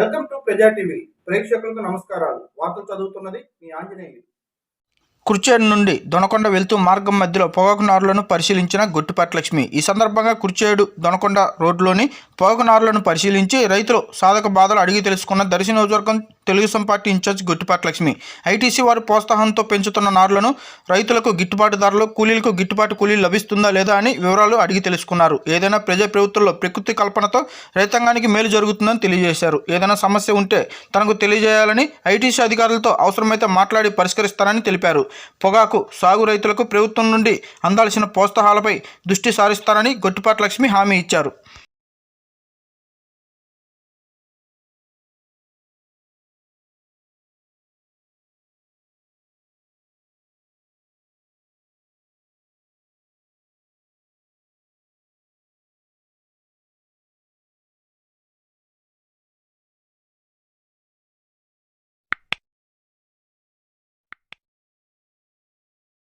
Welcome to ప్రజా TV. ప్రేక్షకులకు నమస్కారాలు. వార్తలు చదువుతున్నది మీ ఆంజనేయులు. కుర్చేడు నుండి దొనకొండ వెళ్తూ మార్గం మధ్యలో పొగాకునారులను పరిశీలించిన గుట్టుపాటి లక్ష్మి ఈ సందర్భంగా కుర్చేడు దొనకొండ రోడ్లోని పొగాకునారులను పరిశీలించి రైతులు సాధక బాధలు అడిగి తెలుసుకున్న దర్శి నియోజకవర్గం Telugu Desam party in charge Gottipati Lakshmi. ITC వారి ప్రోత్సాహంతో పెంచుతున్న నారులను రైతులకు గిట్టుబాటు ధరలు కూలీలకు గిట్టుబాటు కూలీలు లభిస్తుందా లేదా అని వివరాలు అడిగి తెలుసుకున్నారు. ఏదైనా ప్రజా ప్రభుత్వంలో ప్రకృతి కల్పనతో రైతాంగానికి మేలు జరుగుతుందని తెలియజేశారు. ఏదైనా సమస్య ఉంటే తనకు తెలియజేయాలని ఐటీసీ అధికారులతో అవసరమైతే మాట్లాడి పరిష్కరిస్తారని తెలిపారు. పొగాకు సాగు రైతులకు ప్రభుత్వం నుండి అందాల్సిన ప్రోత్సాహాలపై దృష్టి సారిస్తారని గొట్టిపాటి లక్ష్మి హామీ ఇచ్చారు.